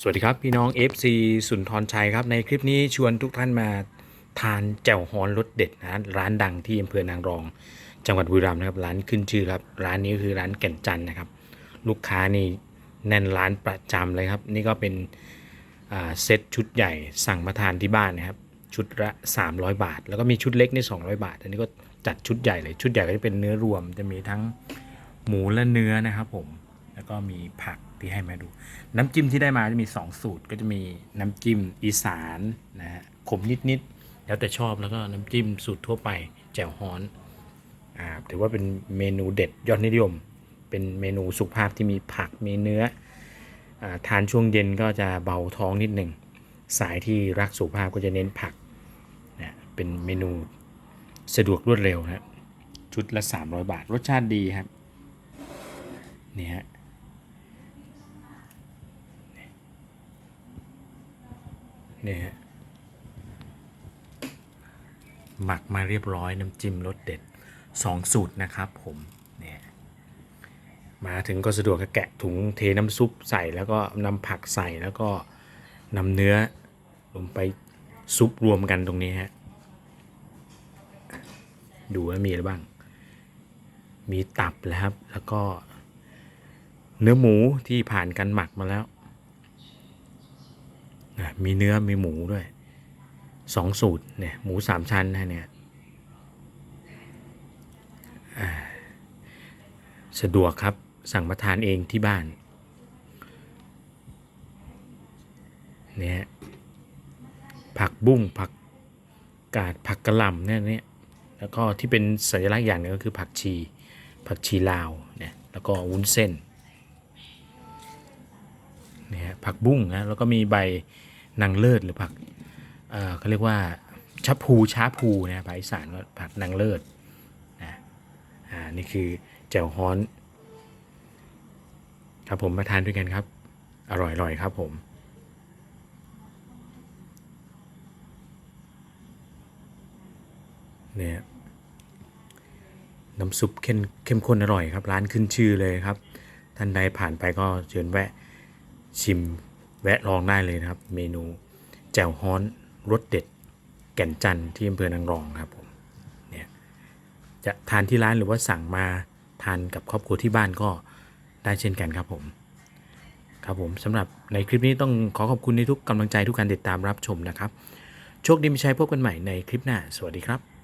สวัสดีครับ พี่น้อง FC สุนทรชัยครับ ในคลิปนี้ชวนทุกท่านมาทานแจ่วฮอนรสเด็ดนะร้านดังที่อำเภอนางรอง จังหวัดบุรีรัมย์นะครับร้านขึ้นชื่อครับ ร้านนี้คือร้านแก่นจันนะครับ ลูกค้านี่แน่นร้านประจำเลยครับ นี่ก็เป็นเซตชุดใหญ่สั่งมาทานที่บ้านนะครับ ชุดละ 300 บาท แล้วก็มีชุดเล็กนี่200 บาท อันนี้ก็จัดชุดใหญ่เลยชุดใหญ่ก็จะเป็นเนื้อรวมจะมีทั้งหมูและเนื้อนะครับผมแล้วก็มีผัก ที่ให้มาดู น้ำจิ้มที่ได้มาจะมี 2 สูตร ก็จะมีน้ำจิ้มอีสานนะฮะขมนิดๆแล้วแต่ชอบแล้วก็น้ำจิ้มสูตรทั่วไปแจ่วฮ้อนอ่าถือว่าเป็นเมนูเด็ดยอดนิยม เป็นเมนูสุขภาพที่มีผักมีเนื้ออาทานช่วงเย็นก็จะเบาท้องนิดหนึ่งสายที่รักสุขภาพก็จะเน้นผักนะเป็นเมนูสะดวกรวดเร็วนะชุดละ 300 บาท รสชาติดีครับนี่ฮะ เนี่ยหมักมาเรียบร้อยน้ำจิ้มรสเด็ดสองสูตรนะครับผมเนี่ยมาถึงก็สะดวกก็แกะถุงเทน้ำซุปใส่แล้วก็นำผักใส่แล้วก็นำเนื้อลงไปซุปรวมกันตรงนี้ฮะดูว่ามีอะไรบ้าง มีตับแล้วครับ แล้วก็เนื้อหมูที่ผ่านการหมักมาแล้ว อะมีเนื้อมีหมูด้วยสองสูตรเนี่ยหมูสามชั้นนะเนี่ยสะดวกครับสั่งมาทานเองที่บ้านเนี่ยผักบุ้งผักกาดผักกระหล่ำเนี่ยเนี่ยแล้วก็ที่เป็นสัญลักษณ์อย่างหนึงก็คือผักชี ผักชีลาวเนี่ยแล้วก็วุ้นเส้นเนี่ยผักบุ้งนะแล้วก็มีใบ นางเลิศหรือผักเขาเรียกว่าชับพูช้าพูนะภาคอีสานว่าผักนางเลิศนะอ่านี่คือแจ่วฮ้อน ครับผมมาทานด้วยกันครับ อร่อยๆครับผมเนี่ยน้ำซุปเข้มเข้มข้นอร่อยครับ ร้านขึ้นชื่อเลยครับ ท่านใดผ่านไปก็เชิญแวะชิม แวะลองได้เลยนะครับ เมนูแจ่วฮ้อนรสเด็ด แก่นจันที่อำเภอนางรองครับผมเนี่ยจะทานที่ร้านหรือว่าสั่งมาทานกับครอบครัวที่บ้านก็ได้เช่นกันครับผมครับผมสำหรับในคลิปนี้ต้องขอขอบคุณในทุกกำลังใจทุกการติดตามรับชมนะครับ โชคดีมีชัยพบกันใหม่ในคลิปหน้า สวัสดีครับ